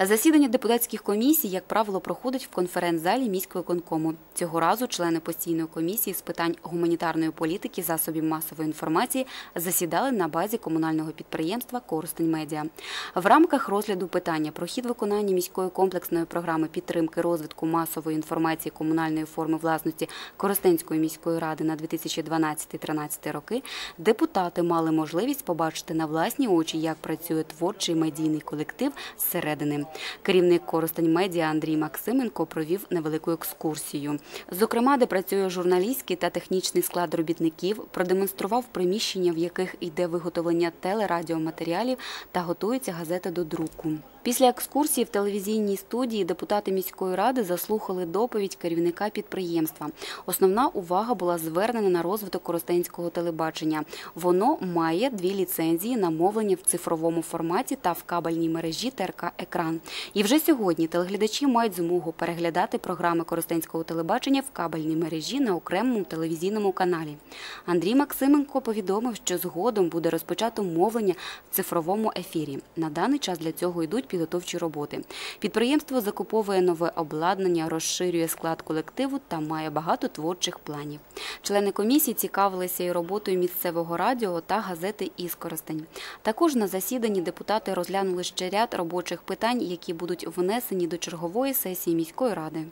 Засідання депутатських комісій, як правило, проходить в конференц-залі міського конкому. Цього разу члени постійної комісії з питань гуманітарної політики, засобів масової інформації засідали на базі комунального підприємства Коростень Медіа. В рамках розгляду питання про хід виконання міської комплексної програми підтримки розвитку масової інформації комунальної форми власності Коростенської міської ради на 2012-2013 роки депутати мали можливість побачити на власні очі, як працює творчий медійний колектив зсередини. Керівник Коростень Медіа Андрій Максименко провів невелику екскурсію. Зокрема, де працює журналістський та технічний склад робітників, продемонстрував приміщення, в яких йде виготовлення телерадіоматеріалів та готується газета до друку. Після екскурсії в телевізійній студії депутати міської ради заслухали доповідь керівника підприємства. Основна увага була звернена на розвиток коростенського телебачення. Воно має дві ліцензії на мовлення в цифровому форматі та в кабельній мережі ТРК Екран. І вже сьогодні телеглядачі мають змогу переглядати програми коростенського телебачення в кабельній мережі на окремому телевізійному каналі. Андрій Максименко повідомив, що згодом буде розпочато мовлення в цифровому ефірі. На даний час для цього йдуть підготовчі роботи. Підприємство закуповує нове обладнання, розширює склад колективу та має багато творчих планів. Члени комісії цікавилися і роботою місцевого радіо та газети «Іскоростень». Також на засіданні депутати розглянули ще ряд робочих питань, які будуть внесені до чергової сесії міської ради.